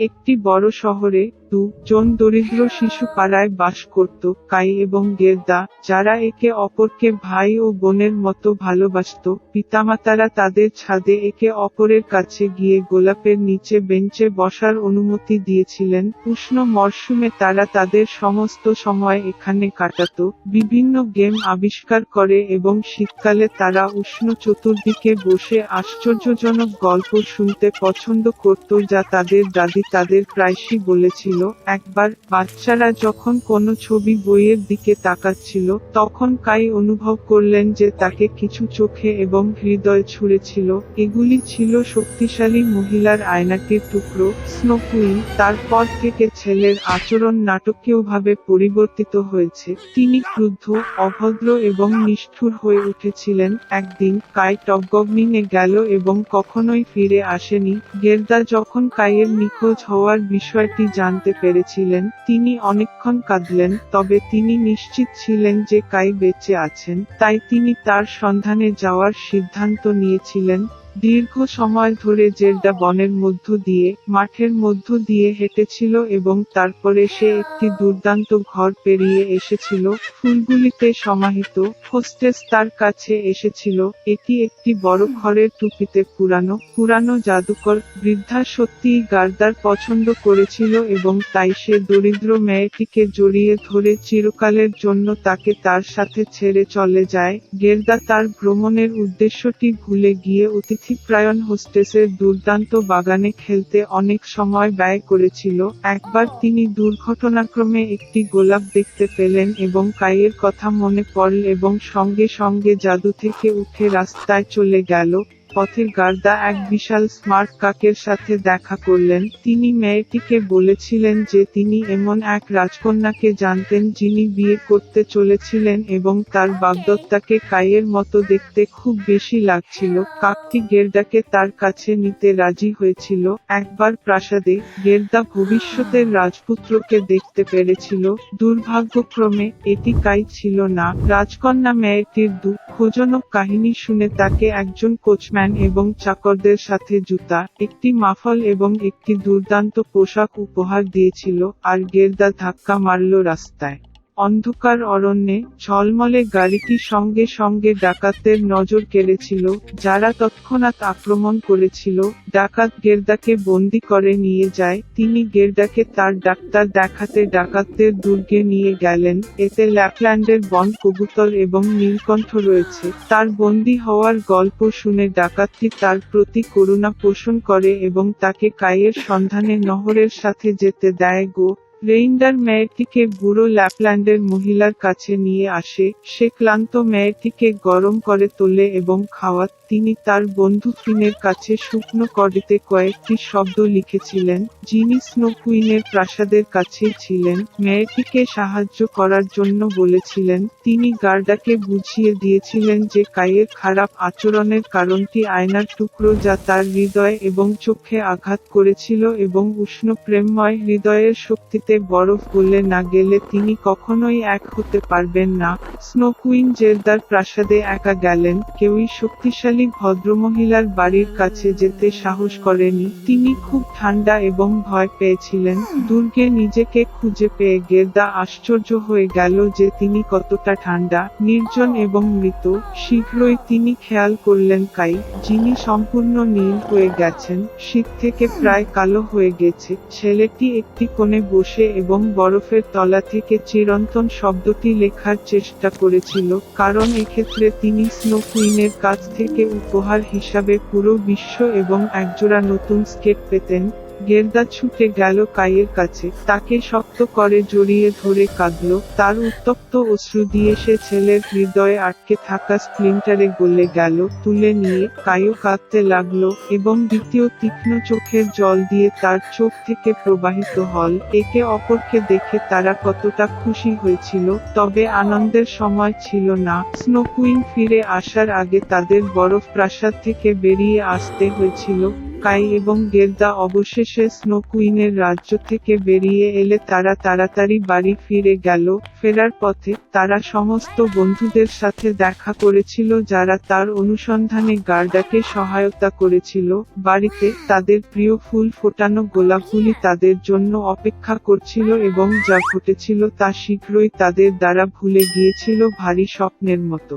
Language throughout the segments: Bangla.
একটি বড় শহরে দু জন দরিদ্র শিশু পাড়ায় বাস করত, কাই এবং গেরদা, যারা একে অপরকে ভাই ও বোনের মতো ভালোবাসত। পিতামাতারা তাদের ছাদে একে অপরের কাছে গিয়ে গোলাপের নিচে বেঞ্চে বসার অনুমতি দিয়েছিলেন। উষ্ণ মরশুমে তারা তাদের সমস্ত সময় এখানে কাটাতো। বিভিন্ন গেম আবিষ্কার করে এবং শীতকালে তারা উষ্ণ চতুর্দিকে বসে আশ্চর্যজনক গল্প শুনতে পছন্দ করত, যা তাদের দাদি তাদের প্রায়শই বলেছিল, একবার বাচ্চারা যখন কোনো ছবি বইয়ের দিকে তাকাচ্ছিল, তখন কাই অনুভব করলেন যে তাকে কিছু চোখে এবং হৃদয় ছুঁড়েছিল। এগুলি ছিল শক্তিশালী মহিলার আয়নাটির টুকরো স্নোকুইন তারপর থেকে ছেলের আচরণ নাটকীয়ভাবে পরিবর্তিত হয়েছে। তিনি ক্রুদ্ধ, অভদ্র এবং নিষ্ঠুর হয়ে উঠেছিলেন। একদিন কাই টগগগনিনে গেল এবং কখনোই ফিরে আসেনি। গেরদা যখন কাইয়ের নিখোঁজ হওয়ার বিষয়টি জানতে পেরেছিলেন, তিনি অনেকক্ষণ কাঁদলেন, তবে তিনি নিশ্চিত ছিলেন যে কাই বেঁচে আছেন, তাই তিনি তার সন্ধানে যাওয়ার সিদ্ধান্ত নিয়েছিলেন। দীর্ঘ সময় ধরে জেরডা বনের মধ্য দিয়ে, মাঠের মধ্য দিয়ে হেঁটেছিল এবং তারপরে সে একটি দুর্দান্ত ঘর পেরিয়ে এসেছিল, ফুলগুলিতে সমাহিত, হোস্টেস তার কাছে এসেছিল, এটি একটি বড় ঘরের টুপিতে পুরানো পুরানো জাদুকর, বৃদ্ধা সত্যিই গার্দার পছন্দ করেছিল এবং তাই সে দরিদ্র মেয়েটিকে জড়িয়ে ধরে চিরকালের জন্য তাকে তার সাথে ছেড়ে চলে যায়। গেরদা তার ভ্রমণের উদ্দেশ্যটি ভুলে গিয়ে অতিথিপ্রায়ণ হোস্টেসের দুর্দান্ত বাগানে খেলতে অনেক সময় ব্যয় করেছিল, একবার তিনি দুর্ঘটনাক্রমে একটি গোলাপ দেখতে পেলেন এবং কাইয়ের কথা মনে পড়ল এবং সঙ্গে সঙ্গে জাদু থেকে উঠে রাস্তায় চলে গেল। পথের গার্দা এক বিশাল স্মার্ট কাকের সাথে দেখা করলেন। তিনি মেয়েটিকে বলেছিলেন যে তিনি এমন এক রাজকন্যাকে জানতেন যিনি বিয়ে করতে চলেছিলেন এবং তার বাগদত্তাকে কাইয়ের মতো দেখতে খুব বেশি লাগছিল। কাকটি গেরদাকে তার কাছে নিতে রাজি হয়েছিল। একবার প্রাসাদে গেরদা ভবিষ্যতের রাজপুত্রকে দেখতে পেরেছিল। দুর্ভাগ্যক্রমে এটি কাই ছিল না। রাজকন্যা মেয়েটির দুঃখজনক কাহিনী শুনে তাকে একজন কোচম্যান এবং চাকরদের সাথে জুতা, একটি মাফল এবং একটি দুর্দান্ত পোশাক উপহার দিয়েছিল আর গেরদা ধাক্কা মারল রাস্তায়। অন্ধকার অরণ্যে ঝলমলে গাড়িটি সঙ্গে সঙ্গে ডাকাতদের নজর কেড়েছিল, যারা তৎক্ষণাৎ আক্রমণ করেছিল, ডাকাত গেরদাকে বন্দি করে নিয়ে যায়, তিনি গেরদাকে তার ডাক্তার দেখাতে ডাকাতদের দুর্গে নিয়ে গেলেন, এতে ল্যাপল্যান্ডের বন কবুতর এবং নীলকণ্ঠ রয়েছে, তার বন্দি হওয়ার গল্প শুনে ডাকাতটি তার প্রতি করুণা পোষণ করে এবং তাকে কায়ের সন্ধানে নহরের সাথে যেতে দেয় গো। রেইন্ডার মেয়েটিকে বুড়ো ল্যাপল্যান্ডের মহিলার কাছে নিয়ে আসে, সে ক্লান্ত মেয়েটিকে গরম করে তোলে এবং খাওয়াত তিনি তার বন্ধু ফিনের কাছে শুকনো কডিতে কয়েকটি শব্দ লিখেছিলেন, যিনি স্নো কুইনের প্রাসাদের কাছেই ছিলেন, মেয়েটিকে সাহায্য করার জন্য বলেছিলেন, তিনি গার্ডাকে বুঝিয়ে দিয়েছিলেন যে কায়ের খারাপ আচরণের কারণটি আয়নার টুকরো যা তার হৃদয় এবং চোখে আঘাত করেছিল এবং উষ্ণ প্রেমময় হৃদয়ের শক্তিতে বরফ গলে না গেলে তিনি কখনোই এক হতে পারবেন না। স্নো কুইন জেরদার প্রাসাদে একা গেলেন, কেউই শক্তিশালী ভদ্রমহিলার বাড়ির কাছে যেতে সাহস করেনি। তিনি খুব ঠান্ডা এবং ভয় পেয়েছিলেন। দুর্গে নিজেকে খুঁজে পেয়ে গেরদা আশ্চর্য হয়ে গেল যে তিনি কতটা ঠান্ডা, নির্জন এবং মৃত। শীঘ্রই তিনি খেয়াল করলেন কাই, যিনি সম্পূর্ণ নীল হয়ে গেছেন। শীত থেকে প্রায় কালো হয়ে গেছে। ছেলেটি একটি কোণে বসে এবং বরফের তলা থেকে চিরন্তন শব্দটি লেখার চেষ্টা করেছিল, কারণ এক্ষেত্রে তিনি স্নো কুইনের কাছ থেকে উপহার হিসাবে পুরো বিশ্ব এবং একজোড়া নতুন স্কেট পেতেন। গেরদা ছুটে গেল কাইয়ের কাছে। তাকে শক্ত করে জড়িয়ে ধরে কাঁদল। তার উত্তপ্ত অশ্রু দিয়ে সে ছেলের হৃদয়ে আটকে থাকা স্প্লিন্টারে গলে গেল। তুলে নিয়ে কায়ও কাঁদতে লাগল এবং দ্বিতীয় তীক্ষ্ণ চোখের জল দিয়ে তার চোখ থেকে প্রবাহিত হল। একে অপরকে দেখে তারা কতটা খুশি হয়েছিল, তবে আনন্দের সময় ছিল না। স্নো কুইন ফিরে আসার আগে তাদের বরফ প্রাসাদ থেকে বেরিয়ে আসতে হয়েছিল। কাই এবং গেরদা অবশেষে স্নো কুইনের রাজ্য থেকে বেরিয়ে এলে তারা তাড়াতাড়ি বাড়ি ফিরে গেল। ফেরার পথে তারা সমস্ত বন্ধুদের সাথে দেখা করেছিল যারা তার অনুসন্ধানে গার্ডাকে সহায়তা করেছিল। বাড়িতে তাদের প্রিয় ফুল ফোটানো গোলাপগুলি তাদের জন্য অপেক্ষা করছিল এবং যা ঘটেছিল তা শীঘ্রই তাদের দ্বারা ভুলে গিয়েছিল ভারী স্বপ্নের মতো।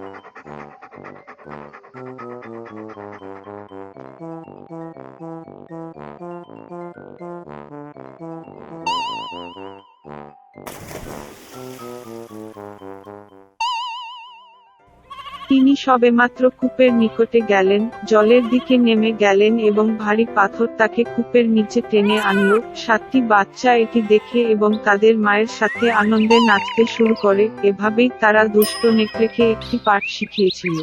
তিনি সবেমাত্র কূপের নিকটে গেলেন, জলের দিকে নেমে গেলেন এবং ভারী পাথর তাকে কূপের নিচে টেনে আনল। সাতটি বাচ্চা এটি দেখে এবং তাদের মায়ের সাথে আনন্দে নাচতে শুরু করে। এভাবেই তারা দুষ্ট নেকড়েকে একটি পাঠ শিখিয়েছিল।